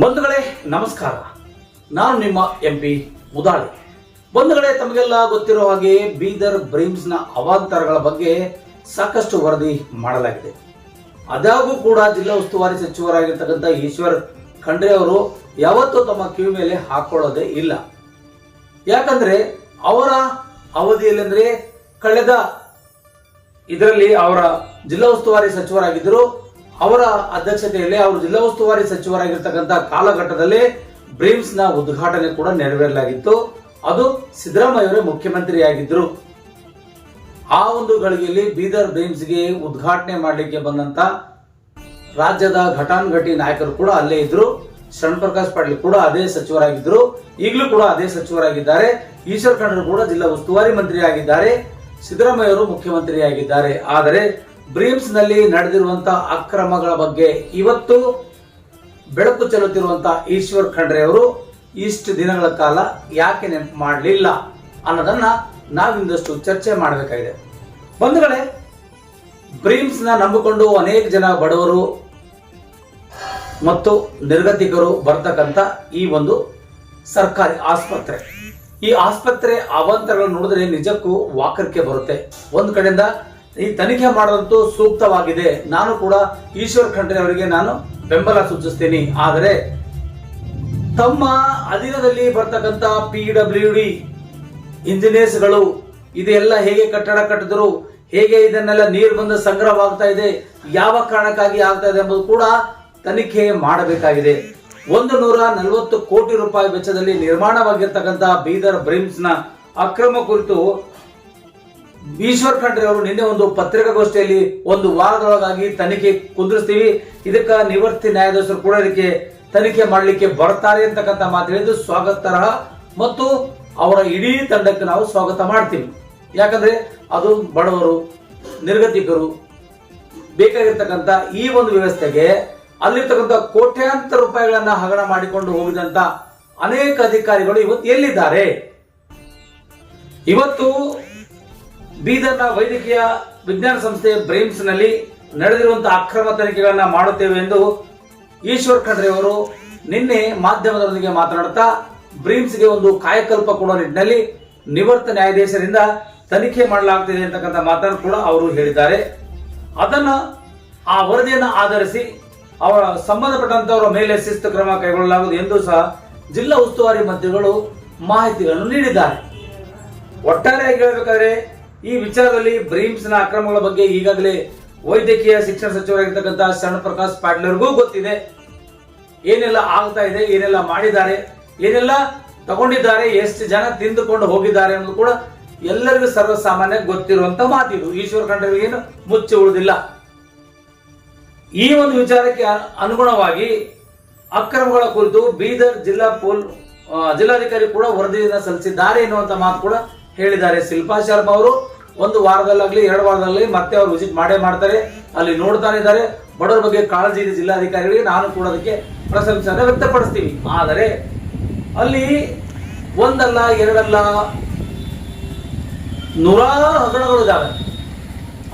ಬಂಧುಗಳೇ, ನಮಸ್ಕಾರ. ನಾನು ನಿಮ್ಮ ಎಂ ಪಿ ಮುದಾಳಿ. ಬಂಧುಗಳೇ, ತಮಗೆಲ್ಲ ಗೊತ್ತಿರೋ ಹಾಗೆ ಬೀದರ್ ಬ್ರಿಮ್ಸ್ನ ಅವಾಂತರಗಳ ಬಗ್ಗೆ ಸಾಕಷ್ಟು ವರದಿ ಮಾಡಲಾಗಿದೆ. ಅದಾಗೂ ಕೂಡ ಜಿಲ್ಲಾ ಉಸ್ತುವಾರಿ ಸಚಿವರಾಗಿರ್ತಕ್ಕಂಥ ಈಶ್ವರ್ ಖಂಡ್ರೆ ಅವರು ಯಾವತ್ತೂ ತಮ್ಮ ಕಿವಿ ಮೇಲೆ ಹಾಕೊಳ್ಳೋದೇ ಇಲ್ಲ. ಯಾಕಂದ್ರೆ ಅವರ ಅವಧಿಯಲ್ಲಿ ಕಳೆದ ಇದರಲ್ಲಿ ಅವರ ಜಿಲ್ಲಾ ಉಸ್ತುವಾರಿ ಸಚಿವರಾಗಿದ್ದರು. ಅವರ ಅಧ್ಯಕ್ಷತೆಯಲ್ಲಿ ಅವರು ಜಿಲ್ಲಾ ಉಸ್ತುವಾರಿ ಸಚಿವರಾಗಿರ್ತಕ್ಕಂಥ ಕಾಲಘಟ್ಟದಲ್ಲಿ ಬ್ರೀಮ್ಸ್ನ ಉದ್ಘಾಟನೆ ಕೂಡ ನೆರವೇರಲಾಗಿತ್ತು. ಅದು ಸಿದ್ದರಾಮಯ್ಯವರೇ ಮುಖ್ಯಮಂತ್ರಿಯಾಗಿದ್ದರು. ಆ ಒಂದು ಗಳಿಗೆಯಲ್ಲಿ ಬೀದರ್ ಬ್ರೀಮ್ಸ್ಗೆ ಉದ್ಘಾಟನೆ ಮಾಡಲಿಕ್ಕೆ ಬಂದಂತ ರಾಜ್ಯದ ಘಟಾನುಘಟಿ ನಾಯಕರು ಕೂಡ ಅಲ್ಲೇ ಇದ್ರು. ಶರಣ್ ಪ್ರಕಾಶ್ ಪಾಟೀಲ್ ಕೂಡ ಅದೇ ಸಚಿವರಾಗಿದ್ದರು. ಈಗಲೂ ಕೂಡ ಅದೇ ಸಚಿವರಾಗಿದ್ದಾರೆ. ಈಶ್ವರ್ ಖಂಡರು ಕೂಡ ಜಿಲ್ಲಾ ಉಸ್ತುವಾರಿ ಮಂತ್ರಿಯಾಗಿದ್ದಾರೆ. ಸಿದ್ದರಾಮಯ್ಯ ಅವರು ಮುಖ್ಯಮಂತ್ರಿಯಾಗಿದ್ದಾರೆ. ಆದರೆ ಬ್ರೀಮ್ಸ್ನಲ್ಲಿ ನಡೆದಿರುವಂತಹ ಅಕ್ರಮಗಳ ಬಗ್ಗೆ ಇವತ್ತು ಬೆಳಕು ಚೆಲ್ಲುತ್ತಿರುವಂತಹ ಈಶ್ವರ್ ಖಂಡ್ರೆ ಅವರು ಇಷ್ಟು ದಿನಗಳ ಕಾಲ ಯಾಕೆ ನೆನಪು ಮಾಡಲಿಲ್ಲ ಅನ್ನೋದನ್ನ ನಾವಿಂದಷ್ಟು ಚರ್ಚೆ ಮಾಡಬೇಕಾಗಿದೆ. ಬಂಧುಗಳೇ ಬ್ರೀಮ್ಸ್ನ ನಂಬಿಕೊಂಡು ಅನೇಕ ಜನ ಬಡವರು ಮತ್ತು ನಿರ್ಗತಿಕರು ಬರ್ತಕ್ಕಂಥ ಈ ಒಂದು ಸರ್ಕಾರಿ ಆಸ್ಪತ್ರೆ. ಈ ಆಸ್ಪತ್ರೆ ಅವಾಂತರಗಳನ್ನು ನೋಡಿದ್ರೆ ನಿಜಕ್ಕೂ ವಾಕರಿಕೆ ಬರುತ್ತೆ. ಒಂದು ಕಡೆಯಿಂದ ಈ ತನಿಖೆ ಮಾಡುವಂತೂ ಸೂಕ್ತವಾಗಿದೆ. ನಾನು ಕೂಡ ಈಶ್ವರ್ ಖಂಡ್ರೆ ಅವರಿಗೆ ನಾನು ಬೆಂಬಲ ಸೂಚಿಸ್ತೀನಿ. ಆದರೆ ತಮ್ಮ ಅಧೀನದಲ್ಲಿ ಬರ್ತಕ್ಕಂತ ಪಿ ಡಬ್ಲ್ಯೂ ಡಿ ಇಂಜಿನಿಯರ್ಸ್ಗಳು ಇದೆಲ್ಲ ಹೇಗೆ ಕಟ್ಟಡ ಕಟ್ಟಿದ್ರು, ಹೇಗೆ ಇದನ್ನೆಲ್ಲ ನೀರು ಬಂದು ಸಂಗ್ರಹವಾಗ್ತಾ ಇದೆ, ಯಾವ ಕಾರಣಕ್ಕಾಗಿ ಆಗ್ತಾ ಇದೆ ಎಂಬುದು ಕೂಡ ತನಿಖೆ ಮಾಡಬೇಕಾಗಿದೆ. ಒಂದು ನೂರ ನಲವತ್ತು ಕೋಟಿ ರೂಪಾಯಿ ವೆಚ್ಚದಲ್ಲಿ ನಿರ್ಮಾಣವಾಗಿರ್ತಕ್ಕಂಥ ಬೀದರ್ ಬ್ರಿಮ್ಸ್ನ ಅಕ್ರಮ ಕುರಿತು ಈಶ್ವರ್ ಖಂಡ್ರೆ ಅವರು ನಿನ್ನೆ ಒಂದು ಪತ್ರಿಕಾಗೋಷ್ಠಿಯಲ್ಲಿ ಒಂದು ವಾರದೊಳಗಾಗಿ ತನಿಖೆ ಕುದುರಿಸ್ತೀವಿ. ಇದಕ್ಕ ನಿವೃತ್ತಿ ನ್ಯಾಯಾಧೀಶರು ಕೂಡ ಇದಕ್ಕೆ ತನಿಖೆ ಮಾಡಲಿಕ್ಕೆ ಬರ್ತಾರೆ ಅಂತಕ್ಕಂಥ ಮಾತು ಹೇಳಿದ್ದು ಸ್ವಾಗತಾರ್ಹ ಮತ್ತು ಅವರ ಇಡೀ ತಂಡಕ್ಕೆ ನಾವು ಸ್ವಾಗತ ಮಾಡ್ತೀವಿ. ಯಾಕಂದ್ರೆ ಅದು ಬಡವರು, ನಿರ್ಗತಿಕರು, ಬೇಕಾಗಿರ್ತಕ್ಕಂಥ ಈ ಒಂದು ವ್ಯವಸ್ಥೆಗೆ ಅಲ್ಲಿರ್ತಕ್ಕಂಥ ಕೋಟ್ಯಾಂತರ ರೂಪಾಯಿಗಳನ್ನ ಹಗರಣ ಮಾಡಿಕೊಂಡು ಹೋಗಿದಂತ ಅನೇಕ ಅಧಿಕಾರಿಗಳು ಇವತ್ತು ಎಲ್ಲಿದ್ದಾರೆ? ಇವತ್ತು ಬೀದರ್ನ ವೈದ್ಯಕೀಯ ವಿಜ್ಞಾನ ಸಂಸ್ಥೆ ಬ್ರೈಮ್ಸ್ನಲ್ಲಿ ನಡೆದಿರುವಂತಹ ಅಕ್ರಮ ತನಿಖೆಗಳನ್ನ ಮಾಡುತ್ತೇವೆ ಎಂದು ಈಶ್ವರ್ ಖಂಡ್ರೆ ಅವರು ನಿನ್ನೆ ಮಾಧ್ಯಮದೊಂದಿಗೆ ಮಾತನಾಡುತ್ತಾ, ಬ್ರೀಮ್ಸ್ಗೆ ಒಂದು ಕಾಯಕಲ್ಪ ಕೊಡುವ ನಿಟ್ಟಿನಲ್ಲಿ ನಿವೃತ್ತ ನ್ಯಾಯಾಧೀಶರಿಂದ ತನಿಖೆ ಮಾಡಲಾಗ್ತಿದೆ ಅಂತಕ್ಕಂಥ ಮಾತನ್ನು ಕೂಡ ಅವರು ಹೇಳಿದ್ದಾರೆ. ಅದನ್ನ ಆ ವರದಿಯನ್ನು ಆಧರಿಸಿ ಅವರ ಸಂಬಂಧಪಟ್ಟಂತವರ ಮೇಲೆ ಶಿಸ್ತು ಕ್ರಮ ಕೈಗೊಳ್ಳಲಾಗುವುದು ಎಂದು ಸಹ ಜಿಲ್ಲಾ ಉಸ್ತುವಾರಿ ಮಂತ್ರಿಗಳು ಮಾಹಿತಿಗಳನ್ನು ನೀಡಿದ್ದಾರೆ. ಒಟ್ಟಾರೆಯಾಗಿ ಹೇಳಬೇಕಾದ್ರೆ ಈ ವಿಚಾರದಲ್ಲಿ ಬ್ರೀಮ್ಸ್ನ ಅಕ್ರಮಗಳ ಬಗ್ಗೆ ಈಗಾಗಲೇ ವೈದ್ಯಕೀಯ ಶಿಕ್ಷಣ ಸಚಿವರಾಗಿರ್ತಕ್ಕಂಥ ಶರಣ ಪ್ರಕಾಶ್ ಪಾಟ್ಲರ್ಗೂ ಗೊತ್ತಿದೆ. ಏನೆಲ್ಲ ಆಗ್ತಾ ಇದೆ, ಏನೆಲ್ಲ ಮಾಡಿದ್ದಾರೆ, ಏನೆಲ್ಲ ತಗೊಂಡಿದ್ದಾರೆ, ಎಷ್ಟು ಜನ ತಿಂದುಕೊಂಡು ಹೋಗಿದ್ದಾರೆ ಅನ್ನೋದು ಕೂಡ ಎಲ್ಲರಿಗೂ ಸರ್ವಸಾಮಾನ್ಯ ಗೊತ್ತಿರುವಂತ ಮಾತಿದು. ಈಶ್ವರ ಖಂಡ್ರಿಗೇನು ಮುಚ್ಚಿ ಉಳಿದಿಲ್ಲ. ಈ ಒಂದು ವಿಚಾರಕ್ಕೆ ಅನುಗುಣವಾಗಿ ಅಕ್ರಮಗಳ ಕುರಿತು ಬೀದರ್ ಜಿಲ್ಲಾ ಪೋಲ್ ಜಿಲ್ಲಾಧಿಕಾರಿ ಕೂಡ ವರದಿಯನ್ನು ಸಲ್ಲಿಸಿದ್ದಾರೆ ಎನ್ನುವಂತ ಮಾತು ಕೂಡ ಹೇಳಿದ್ದಾರೆ ಶಿಲ್ಪಾ ಶರ್ಮಾ ಅವರು. ಒಂದು ವಾರದಲ್ಲಾಗ್ಲಿ, ಎರಡು ವಾರದಲ್ಲಿ ಮತ್ತೆ ಅವ್ರು ವಿಸಿಟ್ ಮಾಡೇ ಮಾಡ್ತಾರೆ. ಅಲ್ಲಿ ನೋಡ್ತಾನೆ ಇದ್ದಾರೆ. ಬಡವರ ಬಗ್ಗೆ ಕಾಳಜಿ ಇದೆ ಜಿಲ್ಲಾಧಿಕಾರಿಗಳಿಗೆ. ನಾನು ಕೂಡ ಅದಕ್ಕೆ ಪ್ರಶಂಸೆಯನ್ನು ವ್ಯಕ್ತಪಡಿಸ್ತೀವಿ ಆದರೆ ಅಲ್ಲಿ ಒಂದಲ್ಲ, ಎರಡಲ್ಲ ನೂರಾರು ಹಗರಣಗಳು ಇದ್ದಾವೆ.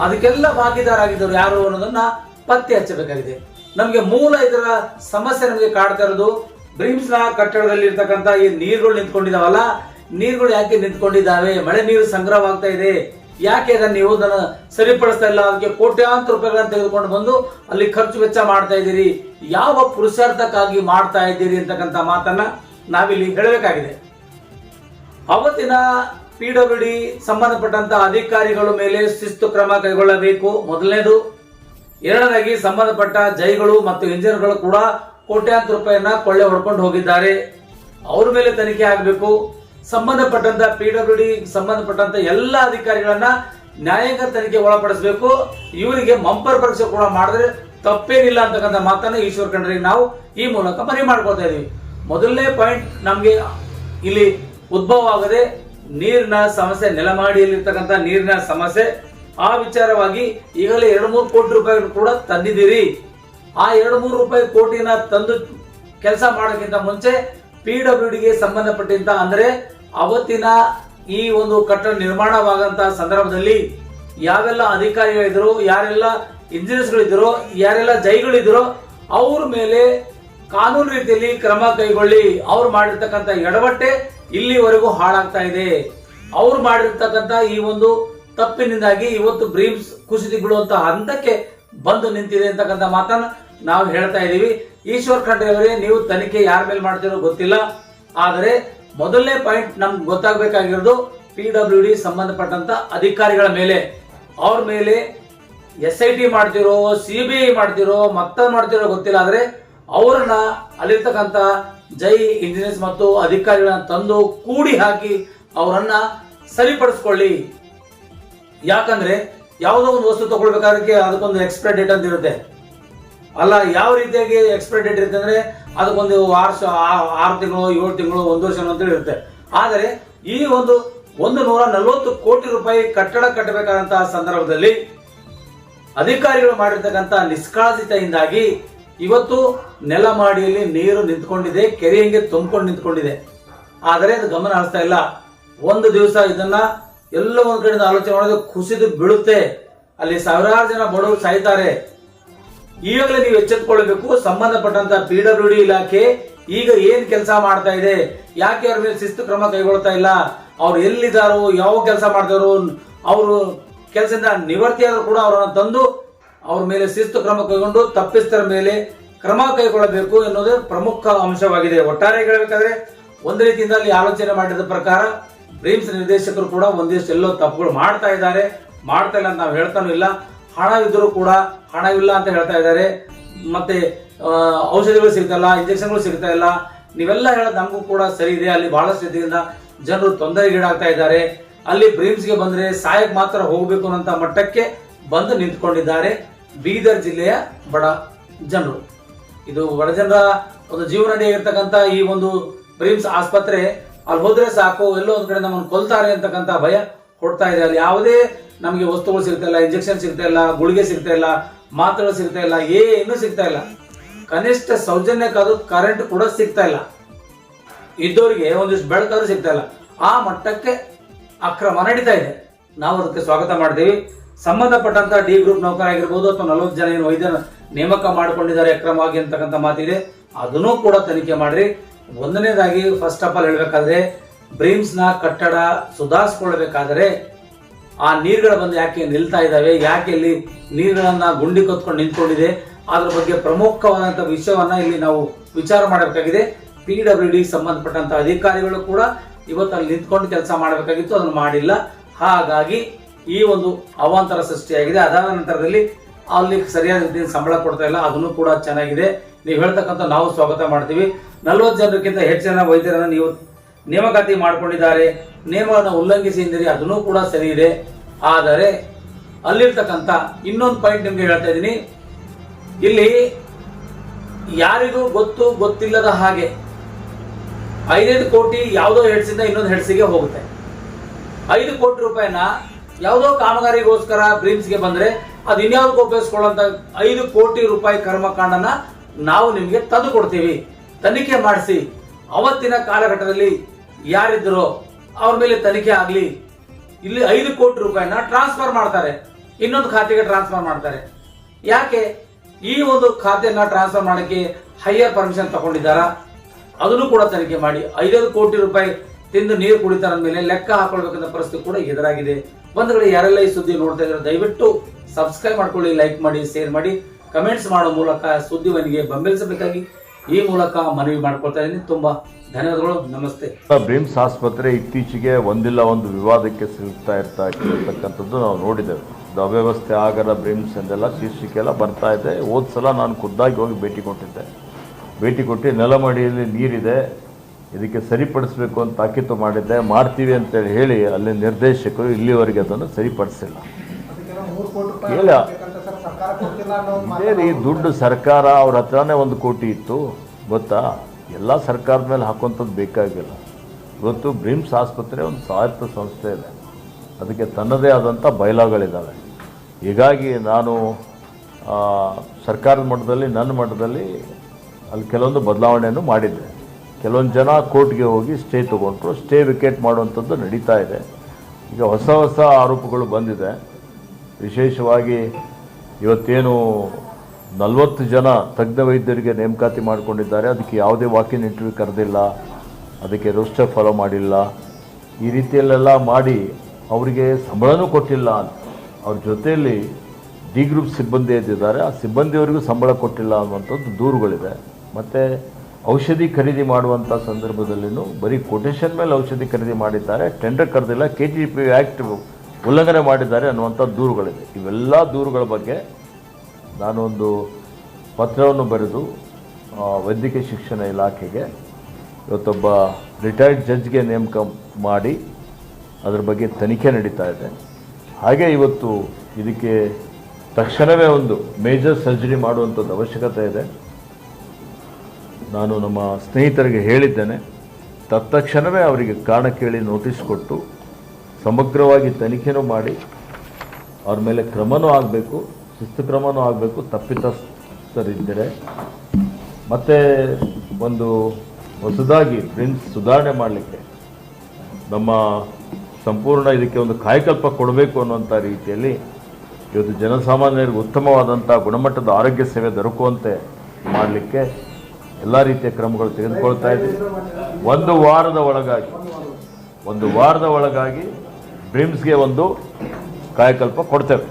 ಅದಕ್ಕೆಲ್ಲ ಭಾಗಿದಾರಾಗಿದ್ದರು ಯಾರು ಅನ್ನೋದನ್ನ ಪತ್ತೆ ಹಚ್ಚಬೇಕಾಗಿದೆ. ನಮಗೆ ಮೂಲ ಇದರ ಸಮಸ್ಯೆ ನಮಗೆ ಕಾಡ್ತಾ ಇರೋದು. ಬ್ರಿಮ್ಸ್ನ ಕಟ್ಟಡದಲ್ಲಿ ಇರ್ತಕ್ಕಂಥ ಈ ನೀರುಗಳು ನಿಂತ್ಕೊಂಡಿದಾವಲ್ಲ, ನೀರುಗಳು ಯಾಕೆ ನಿಂತ್ಕೊಂಡಿದ್ದಾವೆ ಮಳೆ ನೀರು ಸಂಗ್ರಹವಾಗ್ತಾ ಇದೆ. ಯಾಕೆ ಅದನ್ನ ನೀವು ಅದನ್ನು ಸರಿಪಡಿಸ್ತಾ ಇಲ್ಲ? ಅದಕ್ಕೆ ಕೋಟ್ಯಾಂತರ ರೂಪಾಯಿಗಳನ್ನು ತೆಗೆದುಕೊಂಡು ಬಂದು ಅಲ್ಲಿ ಖರ್ಚು ವೆಚ್ಚ ಮಾಡ್ತಾ ಇದ್ದೀರಿ. ಯಾವ ಪುರುಷಾರ್ಥಕ್ಕಾಗಿ ಮಾಡ್ತಾ ಇದ್ದೀರಿ ಅಂತಕ್ಕಂಥ ಮಾತನ್ನ ನಾವಿಲ್ಲಿ ಹೇಳಬೇಕಾಗಿದೆ. ಅವತ್ತಿನ ಪಿಡಬ್ಲ್ಯೂಡಿ ಸಂಬಂಧಪಟ್ಟಂತ ಅಧಿಕಾರಿಗಳ ಮೇಲೆ ಶಿಸ್ತು ಕ್ರಮ ಕೈಗೊಳ್ಳಬೇಕು. ಮೊದಲನೇದು, ಎರಡನೇದಾಗಿ ಸಂಬಂಧಪಟ್ಟ ಜೈಗಳು ಮತ್ತು ಇಂಜಿನಿಯರ್ಗಳು ಕೂಡ ಕೋಟ್ಯಾಂತರ ರೂಪಾಯಿಯನ್ನ ಕೊಳ್ಳೆ ಹೊಡ್ಕೊಂಡು ಹೋಗಿದ್ದಾರೆ. ಅವ್ರ ಮೇಲೆ ತನಿಖೆ ಆಗಬೇಕು. ಸಂಬಂಧಪಟ್ಟಂತ ಪಿಡಬ್ಲ್ಯೂಡಿ ಸಂಬಂಧಪಟ್ಟಂತ ಎಲ್ಲ ಅಧಿಕಾರಿಗಳನ್ನ ನ್ಯಾಯಾಂಗ ತನಿಖೆ ಒಳಪಡಿಸಬೇಕು. ಇವರಿಗೆ ಮಂಪರ್ ಪರೀಕ್ಷೆ ಕೂಡ ಮಾಡಿದ್ರೆ ತಪ್ಪೇನಿಲ್ಲ ಅಂತಕ್ಕಂಥ ಮಾತನ್ನ ಈಶ್ವರ್ ಖಂಡ್ರಿಗೆ ನಾವು ಈ ಮೂಲಕ ಮನವಿ ಮಾಡ್ಕೊಳ್ತಾ ಇದೀವಿ. ಮೊದಲನೇ ಪಾಯಿಂಟ್ ನಮಗೆ ಇಲ್ಲಿ ಉದ್ಭವ ಆಗದೆ ನೀರಿನ ಸಮಸ್ಯೆ ನೆಲಮಾಡಿಯಲ್ಲಿರ್ತಕ್ಕಂಥ ನೀರಿನ ಸಮಸ್ಯೆ. ಆ ವಿಚಾರವಾಗಿ ಈಗಲೇ ಎರಡು ಮೂರು ಕೋಟಿ ರೂಪಾಯಿ ಕೂಡ ತಂದಿದ್ದೀರಿ. ಆ ಎರಡು ಮೂರು ರೂಪಾಯಿ ಕೋಟಿನ ತಂದು ಕೆಲಸ ಮಾಡೋಕ್ಕಿಂತ ಮುಂಚೆ ಪಿ ಡಬ್ಲ್ಯೂ ಡಿಗೆ ಸಂಬಂಧಪಟ್ಟಂತ ಅಂದ್ರೆ ಅವತ್ತಿನ ಈ ಒಂದು ಕಟ್ಟಡ ನಿರ್ಮಾಣವಾದಂತಹ ಸಂದರ್ಭದಲ್ಲಿ ಯಾವೆಲ್ಲ ಅಧಿಕಾರಿಗಳಿದ್ರು, ಯಾರೆಲ್ಲ ಇಂಜಿನಿಯರ್ಸ್ಗಳಿದ್ರು ಯಾರೆಲ್ಲ ಜೈಗಳಿದ್ರು, ಅವ್ರ ಮೇಲೆ ಕಾನೂನು ರೀತಿಯಲ್ಲಿ ಕ್ರಮ ಕೈಗೊಳ್ಳಿ. ಅವ್ರು ಮಾಡಿರ್ತಕ್ಕಂಥ ಎಡವಟ್ಟೆ ಇಲ್ಲಿವರೆಗೂ ಹಾಳಾಗ್ತಾ ಇದೆ. ಅವ್ರು ಮಾಡಿರ್ತಕ್ಕಂಥ ಈ ಒಂದು ತಪ್ಪಿನಿಂದಾಗಿ ಇವತ್ತು ಬ್ರೀಮ್ಸ್ ಕುಸಿದು ಬೀಳುವಂತ ಹಂತಕ್ಕೆ ಬಂದು ನಿಂತಿದೆ ಅಂತಕ್ಕಂಥ ಮಾತನ್ನ ನಾವು ಹೇಳ್ತಾ ಇದ್ದೀವಿ. ಈಶ್ವರ್ ಖಂಡ್ರೆ ಅವರೇ, ನೀವು ತನಿಖೆ ಯಾರ ಮೇಲೆ ಮಾಡ್ತಿರೋ ಗೊತ್ತಿಲ್ಲ. ಆದರೆ ಮೊದಲನೇ ಪಾಯಿಂಟ್ ನಮ್ಗೆ ಗೊತ್ತಾಗಬೇಕಾಗಿರೋದು ಪಿ ಡಬ್ಲ್ಯೂ ಡಿ ಸಂಬಂಧಪಟ್ಟಂತ ಅಧಿಕಾರಿಗಳ ಮೇಲೆ. ಅವ್ರ ಮೇಲೆ ಎಸ್ ಐ ಟಿ ಮಾಡ್ತಿರೋ ಸಿ ಬಿ ಐ ಮಾಡ್ತಿರೋ, ಮತ್ತ ಮಾಡ್ತಿರೋ ಗೊತ್ತಿಲ್ಲ ಆದ್ರೆ ಅವರನ್ನ ಅಲ್ಲಿರ್ತಕ್ಕಂಥ ಜೈ ಇಂಜಿನಿಯರ್ಸ್ ಮತ್ತು ಅಧಿಕಾರಿಗಳನ್ನ ತಂದು ಕೂಡಿ ಹಾಕಿ ಅವರನ್ನ ಸರಿಪಡಿಸ್ಕೊಳ್ಳಿ. ಯಾಕಂದ್ರೆ ಯಾವುದೋ ಒಂದು ವಸ್ತು ತಗೊಳ್ಬೇಕಾದ್ರೆ ಅದಕ್ಕೊಂದು ಎಕ್ಸ್ಪೈರ್ ಡೇಟ್ ಅಂತ ಇರುತ್ತೆ. ಅಲ್ಲ, ಯಾವ ರೀತಿಯಾಗಿ ಎಕ್ಸ್ಪೈರ್ ಡೇಟ್ ಇರುತ್ತೆ ಅಂದ್ರೆ ಅದಕ್ಕೊಂದು ಆ- ಆರು ತಿಂಗಳು, ಏಳು ತಿಂಗಳು, ಒಂದು ವರ್ಷ ಅಂತ ಇರುತ್ತೆ. ಆದರೆ ಈ ಒಂದು ಒಂದು ನೂರ ನಲವತ್ತು ಕೋಟಿ ರೂಪಾಯಿ ಕಟ್ಟಡ ಕಟ್ಟಬೇಕಾದಂತಹ ಸಂದರ್ಭದಲ್ಲಿ ಅಧಿಕಾರಿಗಳು ಮಾಡಿರ್ತಕ್ಕಂಥ ನಿಷ್ಕಾಳಜಿತೆಯಿಂದಾಗಿ ಇವತ್ತು ನೆಲ ಮಾಡಿಯಲ್ಲಿ ನೀರು ನಿಂತ್ಕೊಂಡಿದೆ, ಕೆರೆ ಹಿಂಗೆ ತುಂಬಿಕೊಂಡು ನಿಂತ್ಕೊಂಡಿದೆ. ಆದರೆ ಅದು ಗಮನ ಹರಿಸ್ತಾ ಇಲ್ಲ. ಒಂದು ದಿವಸ ಇದನ್ನ ಎಲ್ಲ ಒಂದ್ ಕಡೆಯಿಂದ ಆಲೋಚನೆ ಮಾಡಿದ್ರೆ ಕುಸಿದು ಬೀಳುತ್ತೆ. ಅಲ್ಲಿ ಸಾವಿರಾರು ಜನ ಬಡವರು ಸಾಯ್ತಾರೆ. ಈಗಾಗಲೇ ನೀವು ಎಚ್ಚೆತ್ಕೊಳ್ಬೇಕು ಸಂಬಂಧಪಟ್ಟಂತ ಪಿ ಡಬ್ಲ್ಯೂ ಡಿ ಇಲಾಖೆ ಈಗ ಏನ್ ಕೆಲಸ ಮಾಡ್ತಾ ಇದೆ? ಯಾಕೆ ಅವ್ರ ಮೇಲೆ ಶಿಸ್ತು ಕ್ರಮ ಕೈಗೊಳ್ತಾ ಇಲ್ಲ? ಅವ್ರು ಎಲ್ಲಿದ್ದಾರೋ ಯಾವ ಕೆಲಸ ಮಾಡ್ತಾರೋ ಅವರು ಕೆಲಸದಿಂದ ನಿವೃತ್ತಿ ಆದ್ರೂ ಕೂಡ ಅವರನ್ನು ತಂದು ಅವ್ರ ಮೇಲೆ ಶಿಸ್ತು ಕ್ರಮ ಕೈಗೊಂಡು ತಪ್ಪಿಸ್ತರ ಮೇಲೆ ಕ್ರಮ ಕೈಗೊಳ್ಳಬೇಕು ಎನ್ನುವುದು ಪ್ರಮುಖ ಅಂಶವಾಗಿದೆ. ಒಟ್ಟಾರೆ ಹೇಳಬೇಕಾದ್ರೆ, ಒಂದು ರೀತಿಯಿಂದ ಅಲ್ಲಿ ಆಲೋಚನೆ ಮಾಡಿದ ಪ್ರಕಾರ ಪ್ರೀಮ್ಸ್ ನಿರ್ದೇಶಕರು ಕೂಡ ಒಂದಿಷ್ಟು ಎಲ್ಲೋ ತಪ್ಪುಗಳು ಮಾಡ್ತಾ ಇದ್ದಾರೆ. ಮಾಡ್ತಾ ಇಲ್ಲ ಅಂತ ನಾವು ಹೇಳ್ತಾನೂ ಇಲ್ಲ. ಹಣವಿದ್ದರೂ ಕೂಡ ಹಣವಿಲ್ಲ ಅಂತ ಹೇಳ್ತಾ ಇದ್ದಾರೆ. ಮತ್ತೆ ಔಷಧಿಗಳು ಸಿಗ್ತಾ ಇಲ್ಲ, ಇಂಜೆಕ್ಷನ್ಗಳು ಸಿಗ್ತಾ ಇಲ್ಲ. ನೀವೆಲ್ಲ ಹೇಳೋದು ನಮಗೂ ಕೂಡ ಸರಿ ಇದೆ. ಅಲ್ಲಿ ಬಹಳಷ್ಟು ರೀತಿಯಿಂದ ಜನರು ತೊಂದರೆಗೀಡಾಗ್ತಾ ಇದ್ದಾರೆ. ಅಲ್ಲಿ ಬ್ರೀಮ್ಸ್ಗೆ ಬಂದರೆ ಸಾಯಕ್ ಮಾತ್ರ ಹೋಗಬೇಕು ಅನ್ನೋಂಥ ಮಟ್ಟಕ್ಕೆ ಬಂದು ನಿಂತ್ಕೊಂಡಿದ್ದಾರೆ ಬೀದರ್ ಜಿಲ್ಲೆಯ ಬಡ ಜನರು. ಇದು ಬಡ ಜನರ ಒಂದು ಇರ್ತಕ್ಕಂಥ ಈ ಒಂದು ಬ್ರೀಮ್ಸ್ ಆಸ್ಪತ್ರೆ. ಅಲ್ಲಿ ಹೋದ್ರೆ ಸಾಕು, ಎಲ್ಲೋ ಒಂದು ಕಡೆ ನಮ್ಮನ್ನು ಕೊಲ್ತಾರೆ ಅಂತಕ್ಕಂಥ ಭಯ ಕೊಡ್ತಾ ಇದೆ. ಅಲ್ಲಿ ಯಾವುದೇ ನಮಗೆ ವಸ್ತುಗಳು ಸಿಗ್ತಾ ಇಲ್ಲ ಇಂಜೆಕ್ಷನ್ ಸಿಗ್ತಾ ಇಲ್ಲ, ಗುಳಿಗೆ ಸಿಗ್ತಾ ಇಲ್ಲ ಮಾತ್ರೆಗಳು ಸಿಗ್ತಾ ಇಲ್ಲ ಏನೂ ಸಿಗ್ತಾ ಇಲ್ಲ. ಕನಿಷ್ಠ ಸೌಜನ್ಯಕ್ಕಾದ್ರೂ ಕರೆಂಟ್ ಕೂಡ ಸಿಗ್ತಾ ಇಲ್ಲ. ಇದ್ದವರಿಗೆ ಒಂದಿಷ್ಟು ಬೆಳಕಾದ್ರೂ ಸಿಗ್ತಾ ಇಲ್ಲ. ಆ ಮಟ್ಟಕ್ಕೆ ಅಕ್ರಮ ನಡೀತಾ ಇದೆ. ನಾವು ಅದಕ್ಕೆ ಸ್ವಾಗತ ಮಾಡ್ತೀವಿ. ಸಂಬಂಧಪಟ್ಟಂತ ಡಿ ಗ್ರೂಪ್ ನೌಕರ ಆಗಿರ್ಬೋದು ಅಥವಾ ನಲವತ್ತು ಜನ ಏನು ವೈದ್ಯರ ನೇಮಕ ಮಾಡಿಕೊಂಡಿದ್ದಾರೆ ಅಕ್ರಮವಾಗಿ ಅಂತಕ್ಕಂಥ ಮಾತಿದೆ. ಅದನ್ನೂ ಕೂಡ ತನಿಖೆ ಮಾಡ್ರಿ. ಒಂದನೇದಾಗಿ ಫಸ್ಟ್ ಆಫ್ ಆಲ್ ಹೇಳಬೇಕಾದ್ರೆ ಬ್ರೀಮ್ಸ್ನ ಕಟ್ಟಡ ಸುಧಾರಿಸ್ಕೊಳ್ಬೇಕಾದ್ರೆ ಆ ನೀರುಗಳು ಬಂದು ಯಾಕೆ ನಿಲ್ತಾ ಇದ್ದಾವೆ? ಯಾಕೆ ಇಲ್ಲಿ ನೀರುಗಳನ್ನ ಗುಂಡಿ ಕೊತ್ಕೊಂಡು ನಿಂತ್ಕೊಂಡಿದೆ? ಅದ್ರ ಬಗ್ಗೆ ಪ್ರಮುಖವಾದಂತಹ ವಿಷಯವನ್ನ ಇಲ್ಲಿ ನಾವು ವಿಚಾರ ಮಾಡಬೇಕಾಗಿದೆ. ಪಿ ಡಬ್ಲ್ಯೂ ಡಿ ಸಂಬಂಧಪಟ್ಟಂತ ಅಧಿಕಾರಿಗಳು ಕೂಡ ಇವತ್ತು ಅಲ್ಲಿ ನಿಂತ್ಕೊಂಡು ಕೆಲಸ ಮಾಡಬೇಕಾಗಿತ್ತು. ಅದನ್ನು ಮಾಡಿಲ್ಲ. ಹಾಗಾಗಿ ಈ ಒಂದು ಅವಾಂತರ ಸೃಷ್ಟಿಯಾಗಿದೆ. ಅದಾದ ನಂತರದಲ್ಲಿ ಅಲ್ಲಿ ಸರಿಯಾದ ರೀತಿಯಲ್ಲಿ ಸಂಬಳ ಕೊಡ್ತಾ ಇಲ್ಲ. ಅದನ್ನು ಕೂಡ ಚೆನ್ನಾಗಿದೆ. ನೀವು ಹೇಳ್ತಕ್ಕಂಥ ನಾವು ಸ್ವಾಗತ ಮಾಡ್ತೀವಿ. ನಲ್ವತ್ತು ಜನಕ್ಕಿಂತ ಹೆಚ್ಚು ಜನ ವೈದ್ಯರನ್ನ ನೀವು ನೇಮಕಾತಿ ಮಾಡಿಕೊಂಡಿದ್ದಾರೆ. ನಿಯಮಗಳನ್ನು ಉಲ್ಲಂಘಿಸಿ ಎಂದಿರಿ, ಅದನ್ನು ಕೂಡ ಸರಿ ಇದೆ. ಆದರೆ, ಅಲ್ಲಿರ್ತಕ್ಕಂಥ ಇನ್ನೊಂದು ಪಾಯಿಂಟ್ ನಿಮ್ಗೆ ಹೇಳ್ತಾ ಇದ್ದೀನಿ. ಇಲ್ಲಿ ಯಾರಿಗೂ ಗೊತ್ತು, ಗೊತ್ತಿಲ್ಲದ ಹಾಗೆ ಐದೈದು ಕೋಟಿ ಯಾವುದೋ ಹೆಡ್ಸಿಂದ ಇನ್ನೊಂದು ಹೆಡ್ಸಿಗೆ ಹೋಗುತ್ತೆ. ಐದು ಕೋಟಿ ರೂಪಾಯಿನ ಯಾವುದೋ ಕಾಮಗಾರಿಗೋಸ್ಕರ ಬ್ರಿಮ್ಸ್ಗೆ ಬಂದರೆ ಅದು ಇನ್ಯಾವುದಕ್ಕೆ ಉಪಯೋಗಿಸ್ಕೊಳ್ಳೋಂತ ಐದು ಕೋಟಿ ರೂಪಾಯಿ ಕರ್ಮಕಾಂಡನ ನಾವು ನಿಮಗೆ ತಂದು ಕೊಡ್ತೀವಿ. ತನಿಖೆ ಮಾಡಿಸಿ. ಅವತ್ತಿನ ಕಾಲಘಟ್ಟದಲ್ಲಿ ಯಾರಿದ್ದರೋ ಅವ್ರ ಮೇಲೆ ತನಿಖೆ ಆಗಲಿ, ಇಲ್ಲಿ ಐದು ಕೋಟಿ ರೂಪಾಯಿನ ಟ್ರಾನ್ಸ್ಫರ್ ಮಾಡ್ತಾರೆ. ಇನ್ನೊಂದು ಖಾತೆಗೆ ಟ್ರಾನ್ಸ್ಫರ್ ಮಾಡ್ತಾರೆ. ಯಾಕೆ? ಈ ಒಂದು ಖಾತೆಯನ್ನ ಟ್ರಾನ್ಸ್ಫರ್ ಮಾಡಕ್ಕೆ ಹೈಯರ್ ಪರ್ಮಿಷನ್ ತಗೊಂಡಿದ್ದಾರಾ? ಅದನ್ನು ಕೂಡ ತನಿಖೆ ಮಾಡಿ ಐದೈದು ಕೋಟಿ ರೂಪಾಯಿ ತಿಂದು ನೀರು ಕುಡಿತಾರ ಮೇಲೆ ಲೆಕ್ಕ ಹಾಕೊಳ್ಬೇಕಂತ ಪರಿಸ್ಥಿತಿ ಕೂಡ ಎದುರಾಗಿದೆ. ಕಡೆ ಯಾರೆಲ್ಲ ಈ ಸುದ್ದಿ ನೋಡ್ತಾ ಇದ್ದಾರೆ ದಯವಿಟ್ಟು ಸಬ್ಸ್ಕ್ರೈಬ್ ಮಾಡ್ಕೊಳ್ಳಿ ಲೈಕ್ ಮಾಡಿ ಶೇರ್ ಮಾಡಿ. ಕಮೆಂಟ್ಸ್ ಮಾಡೋ ಮೂಲಕ ಸುದ್ದಿ ಸುದ್ದಿವನಿಗೆ ಬೆಂಬಲಿಸಬೇಕಾಗಿ ಈ ಮೂಲಕ ಮನವಿ ಮಾಡ್ಕೊಳ್ತಾ ಇದ್ದೀನಿ. ತುಂಬಾ ಧನ್ಯವಾದಗಳು. ನಮಸ್ತೆ. ಬ್ರಿಮ್ಸ್ ಆಸ್ಪತ್ರೆ ಇತ್ತೀಚೆಗೆ ಒಂದಿಲ್ಲ ಒಂದು ವಿವಾದಕ್ಕೆ ಸಿಗ್ತಾ ಇರ್ತಾ ಇರ್ತಕ್ಕಂಥದ್ದು ನಾವು ನೋಡಿದ್ದೇವೆ. ಅವ್ಯವಸ್ಥೆ ಆಗರ ಬ್ರಿಮ್ಸ್ ಎಂದೆಲ್ಲ ಶೀರ್ಷಿಕೆ ಎಲ್ಲ ಬರ್ತಾ ಇದೆ. ಹೋದ ಸಲ ನಾನು ಖುದ್ದಾಗಿ ಹೋಗಿ ಭೇಟಿ ಕೊಟ್ಟಿದ್ದೆ. ಭೇಟಿ ಕೊಟ್ಟು ನೆಲಮಡಿಯಲ್ಲಿ ನೀರಿದೆ. ಇದಕ್ಕೆ ಸರಿಪಡಿಸಬೇಕು ಅಂತ ತಾಕೀತು ಮಾಡಿದ್ದೆ. ಮಾಡ್ತೀವಿ ಅಂತೇಳಿ ಹೇಳಿ ಅಲ್ಲಿ ನಿರ್ದೇಶಕರು ಇಲ್ಲಿವರೆಗೆ ಅದನ್ನು ಸರಿಪಡಿಸಿಲ್ಲ ಅದಕ್ಕೆಲ್ಲ ಮೂರು ಕೋಟಿ ರೂಪಾಯಿ ಇಲ್ಲ. ಇದೇ ರೀ ದುಡ್ಡು ಸರ್ಕಾರ ಅವ್ರ ಹತ್ರನೇ ಒಂದು ಕೋಟಿ ಇತ್ತು. ಗೊತ್ತಾ? ಎಲ್ಲ ಸರ್ಕಾರದ ಮೇಲೆ ಹಾಕುವಂಥದ್ದು ಬೇಕಾಗಿಲ್ಲ. ಇವತ್ತು ಬ್ರಿಮ್ಸ್ ಆಸ್ಪತ್ರೆ ಒಂದು ಸ್ವಾಯತ್ತ ಸಂಸ್ಥೆ ಇದೆ. ಅದಕ್ಕೆ ತನ್ನದೇ ಆದಂಥ ಬಯಲಾಗಳಿದ್ದಾವೆ. ಹೀಗಾಗಿ ನಾನು ಸರ್ಕಾರದ ಮಟ್ಟದಲ್ಲಿ ನನ್ನ ಮಟ್ಟದಲ್ಲಿ ಅಲ್ಲಿ ಕೆಲವೊಂದು ಬದಲಾವಣೆಯನ್ನು ಮಾಡಿದ್ದೆ. ಕೆಲವೊಂದು ಜನ ಕೋರ್ಟ್ಗೆ ಹೋಗಿ ಸ್ಟೇ ತೊಗೊಂಡ್ರು. ಸ್ಟೇ ವಿಕೆಟ್ ಮಾಡುವಂಥದ್ದು ನಡೀತಾ ಇದೆ. ಈಗ ಹೊಸ ಹೊಸ ಆರೋಪಗಳು ಬಂದಿದೆ. ವಿಶೇಷವಾಗಿ ಇವತ್ತೇನು ನಲವತ್ತು ಜನ ತಜ್ಞ ವೈದ್ಯರಿಗೆ ನೇಮಕಾತಿ ಮಾಡಿಕೊಂಡಿದ್ದಾರೆ. ಅದಕ್ಕೆ ಯಾವುದೇ ವಾಕಿನ್ ಇಂಟರ್ವ್ಯೂ ಕರೆದಿಲ್ಲ. ಅದಕ್ಕೆ ರೋಸ್ಟರ್ ಫಾಲೋ ಮಾಡಿಲ್ಲ. ಈ ರೀತಿಯಲ್ಲೆಲ್ಲ ಮಾಡಿ ಅವರಿಗೆ ಸಂಬಳನೂ ಕೊಟ್ಟಿಲ್ಲ. ಅಂತ ಅವ್ರ ಜೊತೆಯಲ್ಲಿ ಡಿ ಗ್ರೂಪ್ ಸಿಬ್ಬಂದಿ ಎದ್ದಿದ್ದಾರೆ ಆ ಸಿಬ್ಬಂದಿಯವರಿಗೂ ಸಂಬಳ ಕೊಟ್ಟಿಲ್ಲ ಅನ್ನುವಂಥದ್ದು ದೂರುಗಳಿದೆ. ಮತ್ತು ಔಷಧಿ ಖರೀದಿ ಮಾಡುವಂಥ ಸಂದರ್ಭದಲ್ಲಿಯೂ ಬರೀ ಕೊಟೇಶನ್ ಮೇಲೆ ಔಷಧಿ ಖರೀದಿ ಮಾಡಿದ್ದಾರೆ. ಟೆಂಡರ್ ಕರೆದಿಲ್ಲ. ಕೆ ಜಿ ಪಿ ಆ್ಯಕ್ಟ್ ಉಲ್ಲಂಘನೆ ಮಾಡಿದ್ದಾರೆ ಅನ್ನುವಂಥ ದೂರುಗಳಿದೆ. ಇವೆಲ್ಲ ದೂರುಗಳ ಬಗ್ಗೆ ನಾನೊಂದು ಪತ್ರವನ್ನು ಬರೆದು ವೈದ್ಯಕೀಯ ಶಿಕ್ಷಣ ಇಲಾಖೆಗೆ ಇವತ್ತೊಬ್ಬ ರಿಟೈರ್ಡ್ ಜಡ್ಜ್ಗೆ ನೇಮಕ ಮಾಡಿ ಅದರ ಬಗ್ಗೆ ತನಿಖೆ ನಡೀತಾ ಇದೆ. ಹಾಗೆ ಇವತ್ತು ಇದಕ್ಕೆ ತಕ್ಷಣವೇ ಒಂದು ಮೇಜರ್ ಸರ್ಜರಿ ಮಾಡುವಂಥದ್ದು ಅವಶ್ಯಕತೆ ಇದೆ. ನಾನು ನಮ್ಮ ಸ್ನೇಹಿತರಿಗೆ ಹೇಳಿದ್ದೇನೆ. ತತ್ಕ್ಷಣವೇ ಅವರಿಗೆ ಕಾರಣ ಕೇಳಿ ನೋಟಿಸ್ ಕೊಟ್ಟು ಸಮಗ್ರವಾಗಿ ತನಿಖೆನೂ ಮಾಡಿ, ಅವ್ರ ಮೇಲೆ ಕ್ರಮನೂ ಆಗಬೇಕು, ಶಿಸ್ತು ಕ್ರಮನೂ ಆಗಬೇಕು, ತಪ್ಪಿತಸ್ಥರಿದ್ದರೆ. ಮತ್ತು ಒಂದು ಹೊಸದಾಗಿ ಪ್ರಿನ್ಸ್ ಸುಧಾರಣೆ ಮಾಡಲಿಕ್ಕೆ ನಮ್ಮ ಸಂಪೂರ್ಣ ಇದಕ್ಕೆ ಒಂದು ಕಾಯಕಲ್ಪ ಕೊಡಬೇಕು ಅನ್ನುವಂಥ ರೀತಿಯಲ್ಲಿ ಇವತ್ತು ಜನಸಾಮಾನ್ಯರಿಗೆ ಉತ್ತಮವಾದಂಥ ಗುಣಮಟ್ಟದ ಆರೋಗ್ಯ ಸೇವೆ ದೊರಕುವಂತೆ ಮಾಡಲಿಕ್ಕೆ ಎಲ್ಲ ರೀತಿಯ ಕ್ರಮಗಳು ತೆಗೆದುಕೊಳ್ತಾ ಇದ್ದೀವಿ. ಒಂದು ವಾರದ ಒಳಗಾಗಿ, ಒಂದು ವಾರದ ಒಳಗಾಗಿ ಬ್ರಿಮ್ಸ್ಗೆ ಒಂದು ಕಾಯಕಲ್ಪ ಕೊಡ್ತೇವೆ.